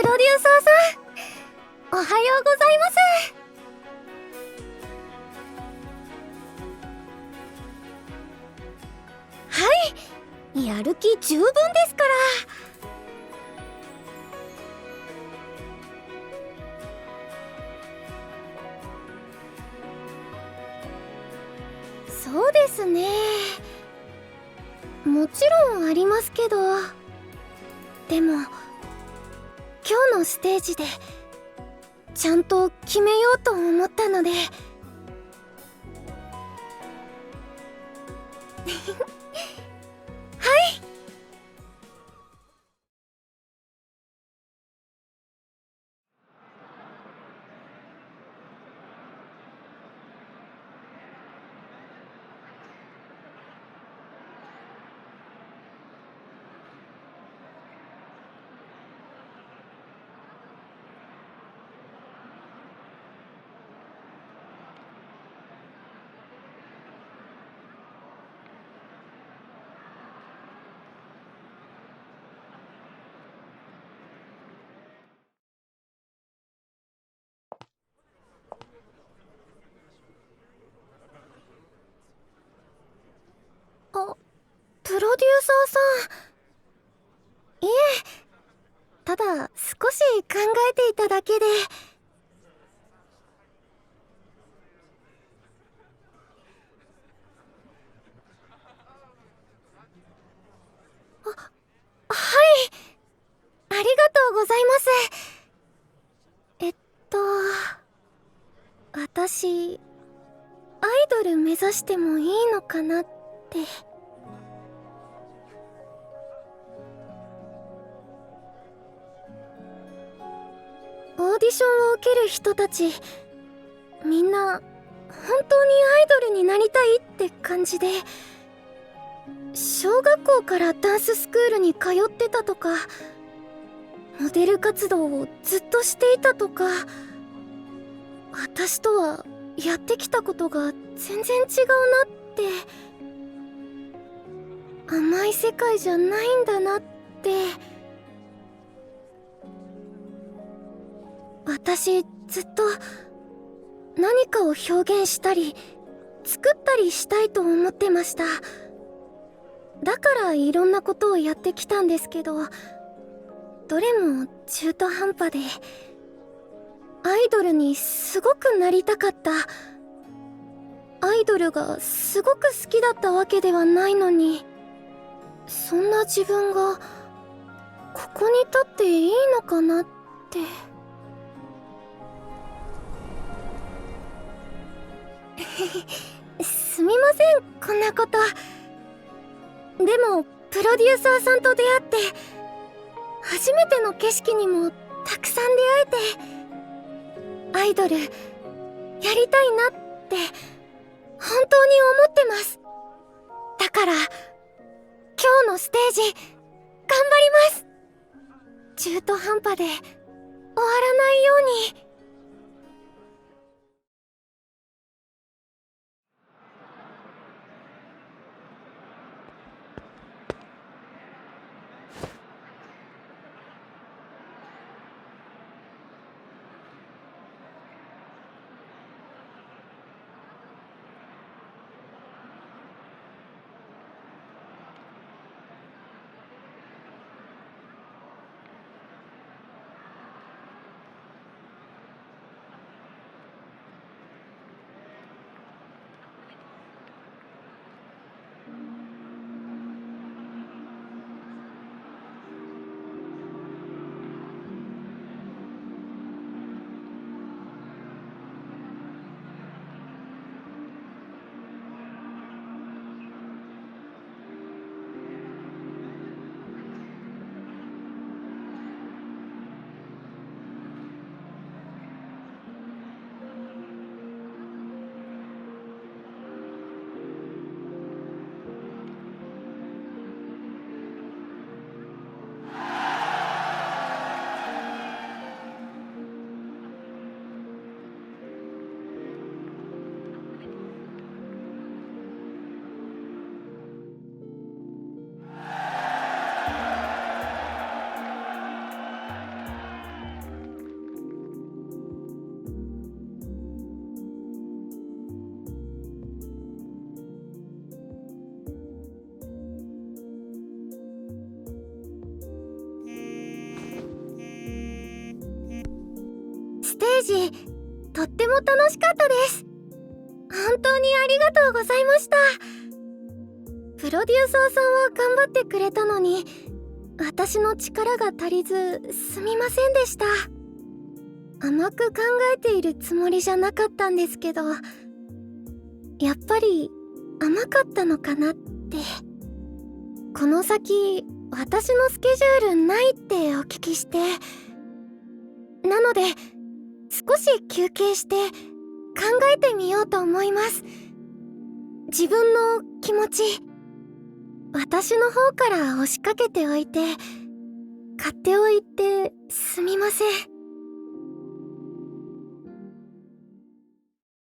プロデューサーさん。おはようございます。はい。やる気十分ですから。そうですね。もちろんありますけど。でも今日のステージでちゃんと決めようと思ったのであプロデューサーさん。いえただ少し考えていただけで。あはい。ありがとうございます。えっと私アイドル目指してもいいのかなって。オーディションを受ける人たちみんな本当にアイドルになりたいって感じで小学校からダンススクールに通ってたとかモデル活動をずっとしていたとか私とはやってきたことが全然違うなって甘い世界じゃないんだなって。私ずっと何かを表現したり作ったりしたいと思ってました。だからいろんなことをやってきたんですけどどれも中途半端でアイドルにすごくなりたかった。アイドルがすごく好きだったわけではないのにそんな自分がここに立っていいのかなって。すみません。こんなこと。でもプロデューサーさんと出会って初めての景色にもたくさん出会えてアイドルやりたいなって本当に思ってます。だから今日のステージ頑張ります。中途半端で終わらないように。ステージとっても楽しかったです。本当にありがとうございました。プロデューサーさんは頑張ってくれたのに私の力が足りずすみませんでした。甘く考えているつもりじゃなかったんですけどやっぱり甘かったのかなって。この先私のスケジュールないってお聞きして。なので少し休憩して考えてみようと思います。自分の気持ち私の方から押しかけておいて買っておいてすみません。